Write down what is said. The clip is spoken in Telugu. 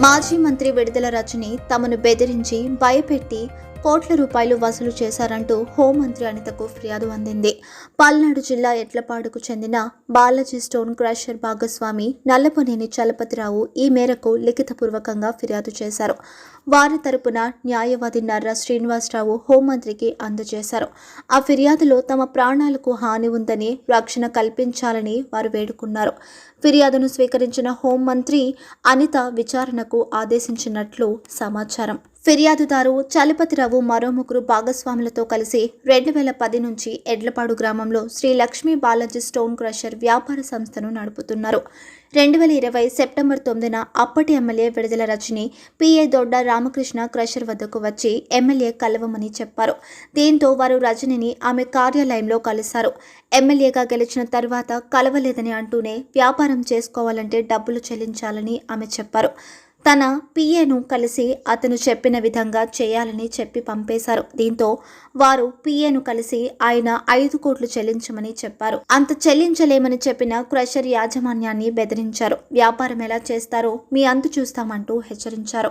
మాజీ మంత్రి విడుదల రజని తమను బెదిరించి భయపెట్టి కోట్ల రూపాయలు వసూలు చేశారంటూ హోంమంత్రి అనితకు ఫిర్యాదు అందింది. పల్నాడు జిల్లా ఎట్లపాడుకు చెందిన బాలాజీ స్టోన్ క్రషర్ భాగస్వామి నల్లపనేని చలపతిరావు ఈ మేరకు లిఖితపూర్వకంగా ఫిర్యాదు చేశారు. వారి తరపున న్యాయవాది నర్ర శ్రీనివాసరావు హోంమంత్రికి అందజేశారు. ఆ ఫిర్యాదులో తమ ప్రాణాలకు హాని ఉందని రక్షణ కల్పించాలని వారు వేడుకున్నారు. ఫిర్యాదును స్వీకరించిన హోంమంత్రి అనిత విచారణ విచారణకు ఆదేశించినట్లు సమాచారం. ఫిర్యాదుదారు చలపతిరావు మరో ముగ్గురు భాగస్వాములతో కలిసి రెండు వేల పది నుంచి ఎడ్లపాడు గ్రామంలో శ్రీ లక్ష్మీ బాలాజీ స్టోన్ క్రషర్ వ్యాపార సంస్థను నడుపుతున్నారు. రెండు వేల ఇరవై సెప్టెంబర్ తొమ్మిదిన అప్పటి ఎమ్మెల్యే విడుదల రజని పిఏ దొడ్డ రామకృష్ణ క్రషర్ వద్దకు వచ్చి ఎమ్మెల్యే కలవమని చెప్పారు. దీంతో వారు రజనిని ఆమె కార్యాలయంలో కలిశారు. ఎమ్మెల్యేగా గెలిచిన తర్వాత కలవలేదని అంటూనే వ్యాపారం చేసుకోవాలంటే డబ్బులు చెల్లించాలని ఆమె చెప్పారు. తన పిఏను కలిసి అతను చెప్పిన విధంగా చేయాలని చెప్పి పంపేశారు. దీంతో వారు పిఏను కలిసి ఆయన ఐదు కోట్లు చెల్లించమని చెప్పారు. అంత చెల్లించలేమని చెప్పిన క్రషర్ యాజమాన్యాన్ని బెదిరించారు. వ్యాపారం ఎలా చేస్తారో మీ అంతు చూస్తామంటూ హెచ్చరించారు.